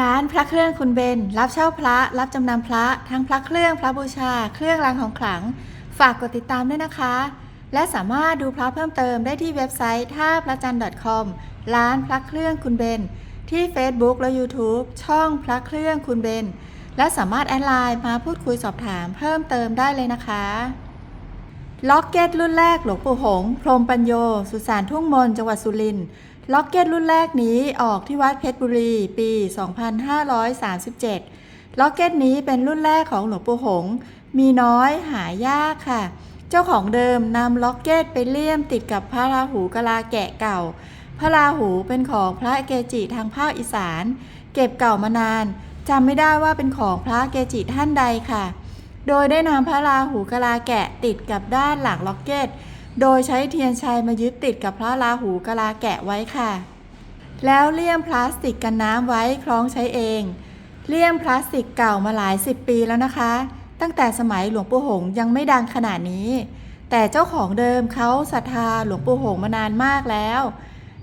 ร้านพระเครื่องคุณเบน รับเช่าพระ รับจำนำพระ ทั้งพระเครื่องพระบูชา เครื่องรางของขลัง ฝากกดติดตามด้วยนะคะ และสามารถดูพระเพิ่มเติมได้ที่เว็บไซต์ท่าพระจันทร์ .com ร้านพระเครื่องคุณเบน ที่ Facebook และ YouTube ช่องพระเครื่องคุณเบน และสามารถแอดไลน์มาพูดคุยสอบถามเพิ่มเติมได้เลยนะคะล็อกเก็ตรุ่นแรกหลวงปู่หง พรมปัญโย สุสานทุ่งมนจังหวัดสุรินทร์ ล็อกเก็ตรุ่นแรกนี้ออกที่วัดเพชรบุรี ปี 2537 ล็อกเก็ตนี้เป็นรุ่นแรกของหลวงปู่หง มีน้อยหายากค่ะ เจ้าของเดิมนำล็อกเก็ตไปเลี่ยมติดกับพระราหูกะลาแกะเก่า พระราหูเป็นของพระเกจิทางภาคอีสาน เก็บเก่ามานานจำไม่ได้ว่าเป็นของพระเกจิท่านใดค่ะ โดยได้นำพระราหูกะลาแกะติดกับด้านหลังล็อกเก็ต โดยใช้เทียนชัยมายึดติดกับพระราหูกะลาแกะไว้ค่ะ แล้วเลี่ยมพลาสติกกันน้ำไว้คล้องใช้เอง เลี่ยมพลาสติกเก่ามาหลายสิบปีแล้วนะคะ ตั้งแต่สมัยหลวงปู่หงยังไม่ดังขนาดนี้ แต่เจ้าของเดิมเขาศรัทธาหลวงปู่หงมานานมากแล้ว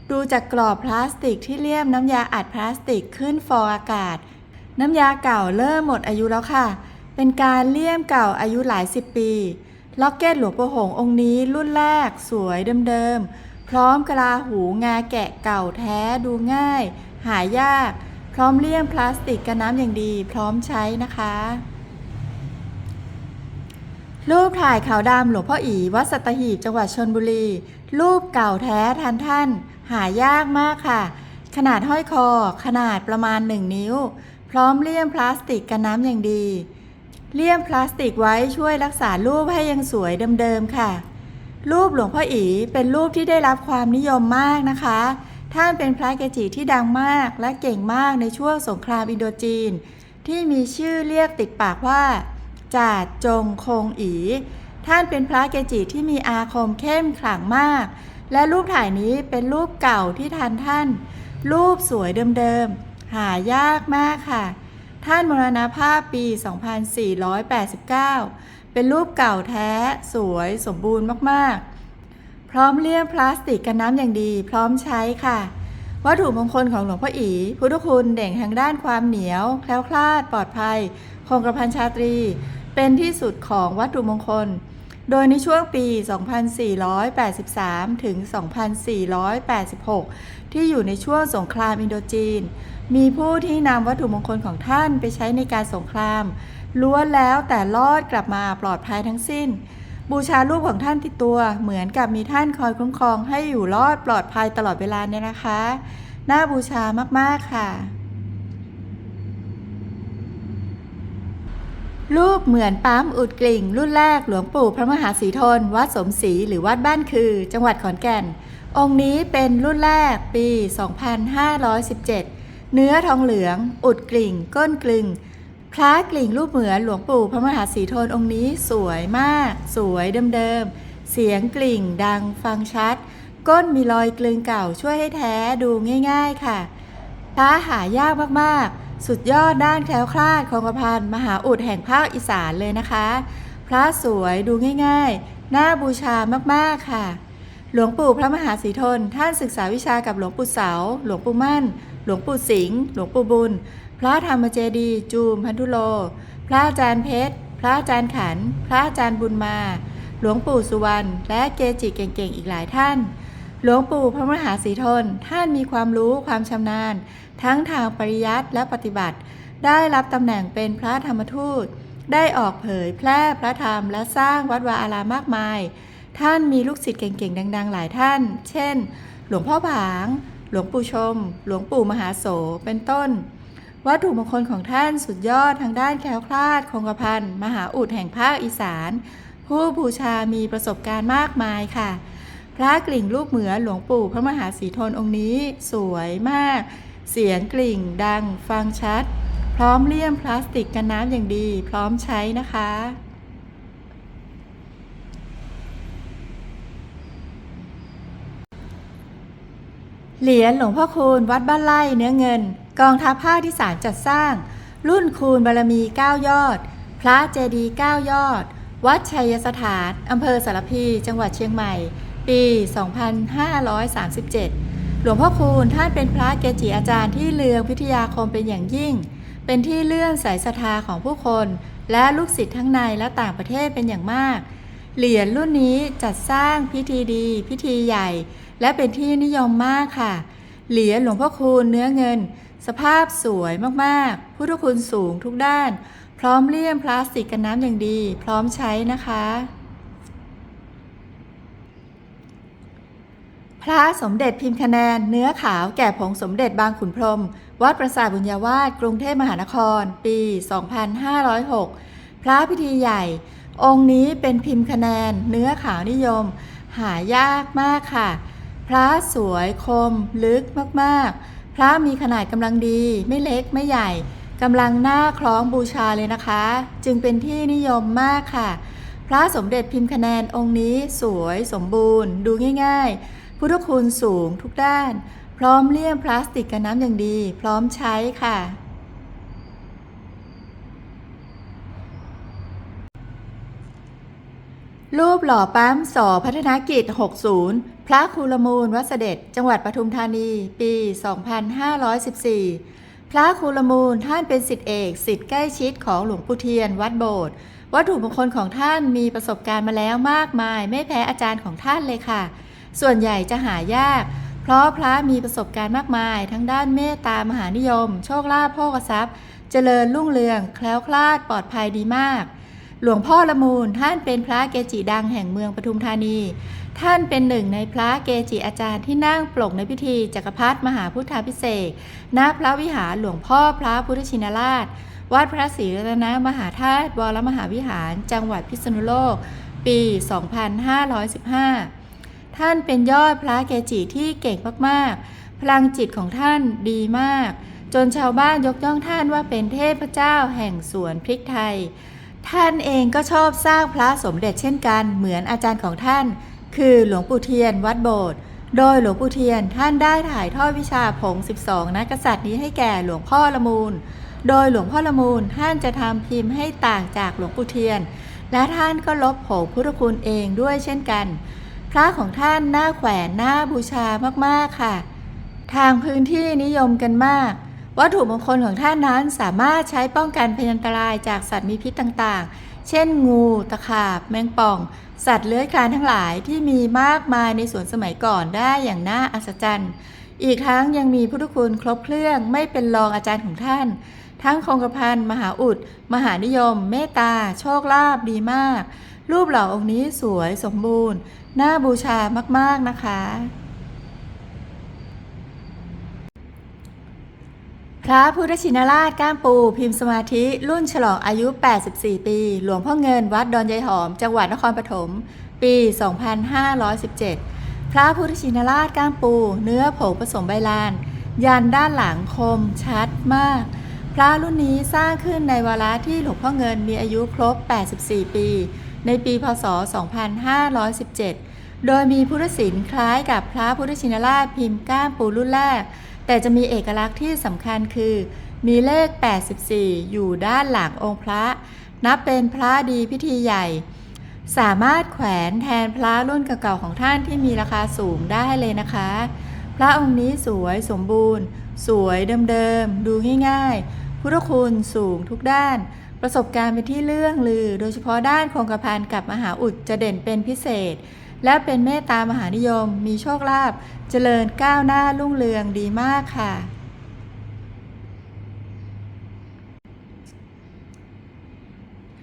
ดูจากกรอบพลาสติกที่เลี่ยมน้ำยาอัดพลาสติกขึ้นฟองอากาศ น้ำยาเก่าเริ่มหมดอายุแล้วค่ะ เป็นการเลี่ยมเก่าอายุหลายสิบปี ล็อกเก็ตหลวงปู่หงองค์นี้รุ่นแรกสวยเดิมๆ พร้อมกะลาหูงาแกะเก่าแท้ดูง่าย หายาก พร้อมเลี่ยมพลาสติกกันน้ำอย่างดี พร้อมใช้นะคะ รูปถ่ายขาวดำหลวงพ่ออีวัดสัตหีบจังหวัดชนบุรี รูปเก่าแท้ทันท่าน หายากมากค่ะ ขนาดห้อยคอ ขนาดประมาณ 1 นิ้ว พร้อมเลี่ยมพลาสติกกันน้ำอย่างดี เลี่ยมพลาสติกไว้ช่วยรักษารูปให้ยังสวยเดิมๆค่ะ รูปหลวงพ่ออีเป็นรูปที่ได้รับความนิยมมากนะคะ ท่านเป็นพระเกจิที่ดังมากและเก่งมากในช่วงสงครามอินโดจีน ที่มีชื่อเรียกติดปากว่าจาดจงคงอี ท่านเป็นพระเกจิที่มีอาคมเข้มขลังมาก และรูปถ่ายนี้เป็นรูปเก่าที่ทันท่าน รูปสวยเดิมๆหายากมากค่ะ ท่านมรณภาพปี 2489 เป็นรูปเก่าแท้สวยสมบูรณ์มากๆ พร้อมเลี่ยมพลาสติกกันน้ำอย่างดี พร้อมใช้ค่ะ วัตถุมงคลของหลวงพ่ออีพุทธคุณเด่งทางด้านความเหนียว แคล้วคลาดปลอดภัย คงกระพันชาตรี เป็นที่สุดของวัตถุมงคล โดยในช่วงปี 2483 ถึง 2486 ที่อยู่ในช่วงสงครามอินโดจีน มีผู้ที่นำวัตถุมงคลของท่านไปใช้ในการสงคราม ล้วนแล้วแต่รอดกลับมาปลอดภัยทั้งสิ้น บูชารูปของท่านติดตัว เหมือนกับมีท่านคอยคุ้มครองให้อยู่รอดปลอดภัยตลอดเวลาเนี่ยนะคะ น่าบูชามากๆค่ะ รูปเหมือนปั๊มอุดกลิ่ง รุ่นแรกหลวงปู่พระมหาศรีทน วัดสมศรีหรือวัดบ้านคือ จังหวัดขอนแก่น องค์นี้เป็นรุ่นแรกปี 2517 เนื้อทองเหลือง อุดกลิ่ง ก้นกลึงพระกลิ่งรูปเหมือนหลวงปู่พระมหาศรีทนองค์นี้สวยมาก สวยเดิมๆ เสียงกลิ่งดังฟังชัด ก้นมีรอยกลึงเก่าช่วยให้แท้ดูง่าย ๆค่ะพระหายากมากๆ สุดยอดด้านแคล้วคลาดคงกระพันมหาอุดแห่งภาคอีสานเลยนะคะ พระสวยดูง่ายๆ น่าบูชามากๆค่ะ หลวงปู่พระมหาศรีทน ท่านศึกษาวิชากับหลวงปู่เสา หลวงปู่มั่น หลวงปู่สิงห์หลวงปู่บุญ พระธรรมเจดีย์จูมพันธุโล พระอาจารย์เพชร พระอาจารย์ขัน พระอาจารย์บุญมา หลวงปู่สุวรรณ และเกจิเก่งๆ อีกหลายท่าน หลวงปู่พระมหาศรีทน ท่านมีความรู้ความชำนาญ ทั้งทางปริยัติและปฏิบัติ ได้รับตำแหน่งเป็นพระธรรมทูต ได้ออกเผยแพร่พระธรรมและสร้างวัดวาอารามมากมาย ท่านมีลูกศิษย์เก่งๆ ดังๆ หลายท่าน เช่น หลวงพ่อผาง หลวงปู่ชม หลวงปู่มหาโส เป็นต้น วัตถุมงคลของท่านสุดยอดทางด้านแคล้วคลาด คงกระพันมหาอุดแห่งภาคอีสาน ผู้บูชามีประสบการณ์มากมายค่ะ ระกลิ่งรูปเหมือนหลวงปู่พระมหาศรีทนองค์นี้สวยมาก เสียงกลิ่งดังฟังชัด พร้อมเลี่ยมพลาสติกกันน้ำอย่างดี พร้อมใช้นะคะเหรียญหลวงพ่อคูณวัดบ้านไร่เนื้อเงิน กองทัพภาที่สามจัดสร้าง รุ่นคูณบารมี 9 ยอด พระเจดีย์9ยอด วัดชัยสถานอำเภอสารพี จังหวัดเชียงใหม่ ปี 2537 หลวงพ่อคูณท่านเป็นพระเกจิอาจารย์ที่เลืองพิทยาคมเป็นอย่างยิ่ง เป็นที่เลื่อมใสศรัทธาของผู้คน และลูกศิษย์ทั้งในและต่างประเทศเป็นอย่างมาก เหรียญรุ่นนี้จัดสร้างพิธีดี พิธีใหญ่ และเป็นที่นิยมมากค่ะ เหรียญหลวงพ่อคูณเนื้อเงิน สภาพสวยมากๆ พุทธคุณสูงทุกด้าน พร้อมเลี่ยมพลาสติกกันน้ำอย่างดี พร้อมใช้นะคะ พระสมเด็จพิมพ์คะแนน เนื้อขาวแก่ผงสมเด็จบางขุนพรม วัดประสาทบุญญาวาสกรุงเทพมหานคร ปี 2506 พระพิธีใหญ่ องค์นี้เป็นพิมพ์คะแนน เนื้อขาวนิยม หายากมากค่ะ พระสวยคม ลึกมากๆ พระมีขนาดกำลังดีไม่เล็กไม่ใหญ่กำลังหน้าคล้องบูชาเลยนะคะ จึงเป็นที่นิยมมากค่ะ พระสมเด็จพิมพ์คะแนนองค์นี้สวยสมบูรณ์ดูง่าย ๆ พุทธคุณสูงทุกด้าน พร้อมเลี่ยมพลาสติกกันน้ำอย่างดี พร้อมใช้ค่ะ รูปหล่อปั๊มสอพัฒนากิจ 60 พระคูลมูลวัดเสด็จ จังหวัดปทุมธานี ปี 2514 พระคูลมูลท่านเป็นสิทธิเอกสิทธิใกล้ชิดของหลวงปู่เทียนวัดโบสถ์วัตถุมงคลของท่านมีประสบการณ์มาแล้วมากมาย ไม่แพ้อาจารย์ของท่านเลยค่ะ ส่วนใหญ่จะหายาก เพราะพระมีประสบการณ์มากมาย ทั้งด้านเมตตามหานิยม โชคลาภโภคทรัพย์ เจริญรุ่งเรือง แคล้วคลาดปลอดภัยดีมาก หลวงพ่อละมูลท่านเป็นพระเกจิดังแห่งเมืองปทุมธานี ท่านเป็นหนึ่งในพระเกจิอาจารย์ที่นั่งปลกในพิธีจักรพรรดิมหาพุทธาพิเศษกณพระวิหารหลวงพ่อพระพุทธชินราชวัดพระศรีรัตนมหาธาตุวรมหาวิหาร จังหวัดพิษณุโลก ปี 2515 ท่านเป็นยอดพระเกจิที่เก่งมากๆ พลังจิตของท่านดีมาก จนชาวบ้านยกย่องท่านว่าเป็นเทพเจ้าแห่งสวนพริกไทย ท่านเองก็ชอบสร้างพระสมเด็จเช่นกัน เหมือนอาจารย์ของท่าน คือหลวงปู่เทียนวัดโบสถ์โดยหลวงปู่เทียนท่านได้ถ่ายทอดวิชาผง 12 นักษัตริย์นี้ให้แก่หลวงพ่อละมูล โดยหลวงพ่อละมูลท่านจะทำพิมพ์ให้ต่างจากหลวงปู่เทียน และท่านก็ลบผงพุทธคุณเองด้วยเช่นกัน พระของท่านน่าแขวนน่าบูชามากๆค่ะ ทางพื้นที่นิยมกันมาก วัตถุมงคลของท่านนั้นสามารถใช้ป้องกันพยันตรายจากสัตว์มีพิษต่างๆ เช่น งูตะขาบ แมงป่อง สัตว์เลื้อยคลานทั้งหลายที่มีมากมายในสวนสมัยก่อนได้อย่างน่าอัศจรรย์ อีกทั้งยังมีพุทธคุณครบเครื่องไม่เป็นรองอาจารย์ของท่าน ทั้งคงกระพันมหาอุด มหานิยม เมตตา โชคลาภดีมากรูปเหล่าองค์นี้สวยสมบูรณ์ น่าบูชามาก ๆ นะคะ พระพุทธชินราชก้ามปู พิมพ์สมาธิรุ่นฉลองอายุ 84 ปี หลวงพ่อเงินวัดดอนยายหอม จังหวัดนครปฐม ปี 2517 พระพุทธชินราชก้ามปู เนื้อผงผสมใบลาน ยันด้านหลังคมชัดมาก พระรุ่นนี้สร้างขึ้นในวาระที่หลวงพ่อเงินมีอายุครบ 84 ปี ในปีพศ 2517 โดยมีพุทธศิลป์คล้ายกับพระพุทธชินราชพิมพ์ก้ามปูรุ่นแรก แต่จะมีเอกลักษณ์ที่สำคัญคือ มีเลข 84 อยู่ด้านหลังองค์พระ นับเป็นพระดีพิธีใหญ่ สามารถแขวนแทนพระรุ่นเก่าๆของท่านที่มีราคาสูงได้เลยนะคะ พระองค์นี้สวยสมบูรณ์ สวยเดิมๆ ดูง่ายๆ พุทธคุณสูงทุกด้าน ประสบการณ์เป็นที่เลื่องลือ โดยเฉพาะด้านคงกระพันกับมหาอุดจะเด่นเป็นพิเศษ และเป็นเมตตามหานิยม มีโชคลาภเจริญก้าวหน้ารุ่งเรืองดีมากค่ะ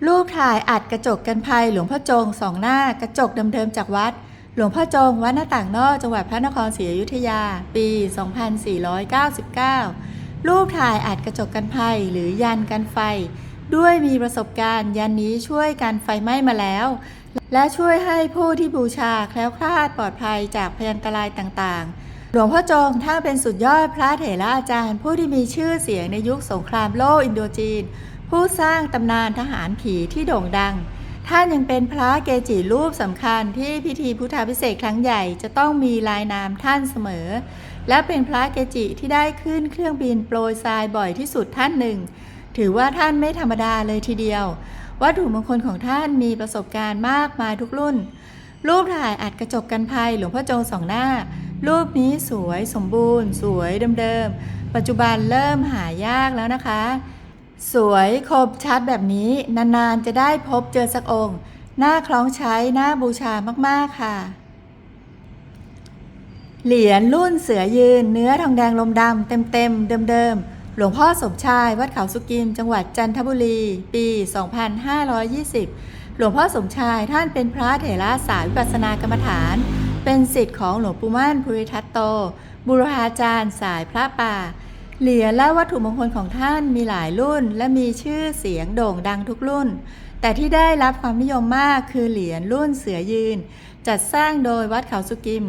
รูปถ่ายอัดกระจกกันภัยหลวงพ่อจงสองหน้ากระจกเดิมๆจากวัด หลวงพ่อจงวัดหน้าต่างนอกจังหวัดพระนครศรีอยุธยา ปี 2499 รูปถ่ายอัดกระจกกันภัยหรือยันกันไฟ ด้วยมีประสบการณ์ยันนี้ช่วยกันไฟไหม้มาแล้ว และช่วยให้ผู้ที่บูชาแคล้วคลาดปลอดภัยจากพยันตรายต่างๆ หลวงพ่อจงท่านเป็นสุดยอดพระเถระอาจารย์ ผู้ที่มีชื่อเสียงในยุคสงครามโลกอินโดจีน ผู้สร้างตำนานทหารผีที่โด่งดัง ท่านยังเป็นพระเกจิรูปสำคัญที่พิธีพุทธาพิเศษครั้งใหญ่จะต้องมีลายนามท่านเสมอ และเป็นพระเกจิที่ได้ขึ้นเครื่องบินโปรยทรายบ่อยที่สุดท่านหนึ่ง ถือว่าท่านไม่ธรรมดาเลยทีเดียว วัตถุมงคลของท่านมีประสบการณ์มากมายทุกรุ่น รูปถ่ายอัดกระจกกันภัยหลวงพ่อจงสองหน้า รูปนี้สวยสมบูรณ์ สวยเดิมๆ ปัจจุบันเริ่มหายากแล้วนะคะ สวยครบชัดแบบนี้นานๆจะได้พบเจอสักองค์น่าคล้องใช้น่าบูชามากๆค่ะ เหรียญรุ่นเสือยืน เนื้อทองแดงลมดำเต็มๆเดิมๆ หลวงพ่อสมชายวัดเขาสุกิม จังหวัดจันทบุรี ปี 2520 หลวงพ่อสมชายท่านเป็นพระเถระสายวิปัสสนากรรมฐาน เป็นสิทธิ์ของหลวงปู่มั่นภูริทัตโต บุรพาจารย์สายพระป่า เหรียญและวัตถุมงคลของท่านมีหลายรุ่น และมีชื่อเสียงโด่งดังทุกรุ่น แต่ที่ได้รับความนิยมมากคือเหรียญรุ่นเสือยืน จัดสร้างโดยวัดเขาสุกิม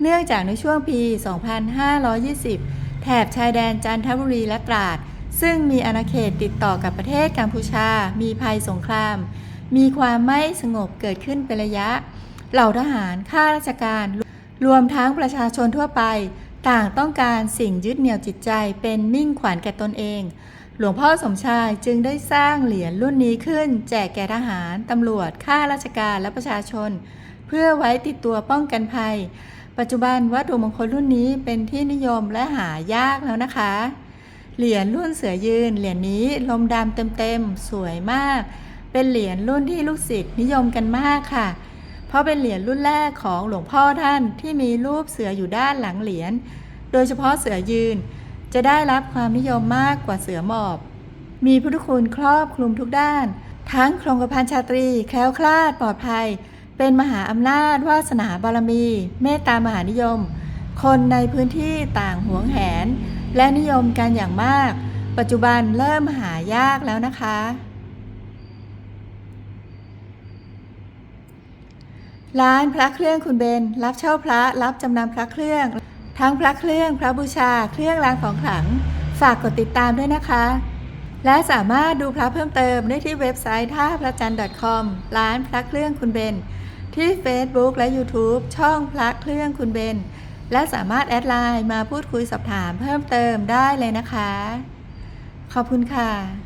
เนื่องจากในช่วงปี 2520 แถบชายแดนจันทบุรีและตราด ซึ่งมีอาณาเขตติดต่อกับประเทศกัมพูชา มีภัยสงคราม มีความไม่สงบเกิดขึ้นเป็นระยะ เหล่าทหารข้าราชการ รวมทั้งประชาชนทั่วไป ต่างต้องการสิ่งยึดเหนี่ยวจิตใจเป็นมิ่งขวัญแก่ตนเอง หลวงพ่อสมชายจึงได้สร้างเหรียญรุ่นนี้ขึ้น แจกแก่ทหาร ตำรวจข้าราชการและประชาชน เพื่อไว้ติดตัวป้องกันภัย ปัจจุบันวัตถุมงคลรุ่นนี้เป็นที่นิยมและหายากแล้วนะคะ เหรียญรุ่นเสือยืน เหรียญนี้ลมดำเต็มๆ สวยมาก เป็นเหรียญรุ่นที่ลูกศิษย์นิยมกันมากค่ะ เพราะเป็นเหรียญรุ่นแรกของหลวงพ่อท่านที่มีรูปเสืออยู่ด้านหลังเหรียญ โดยเฉพาะเสือยืน จะได้รับความนิยมมากกว่าเสือหมอบ มีพุทธคุณครอบคลุมทุกด้าน ทั้งโครงกระพันชาตรี แคล้วคลาดปลอดภัย เป็นมหาอำนาจวาสนาบารมี เมตตามหานิยม คนในพื้นที่ต่างหวงแหน และนิยมกันอย่างมาก ปัจจุบันเริ่มหายากแล้วนะคะ ร้านพระเครื่องคุณเบน รับเช่าพระรับจำนำพระเครื่อง ทั้งพระเครื่องพระบูชาเครื่องรางของขลัง ฝากกดติดตามด้วยนะคะและสามารถดูพระเพิ่มเติมได้ที่เว็บไซต์ท่าพระจันทร์ .com ร้านพระเครื่องคุณเบน ที่ Facebook และ YouTube ช่องพระเครื่องคุณเบน และสามารถแอดไลน์มาพูดคุยสอบถามเพิ่มเติมได้เลยนะคะ ขอบคุณค่ะ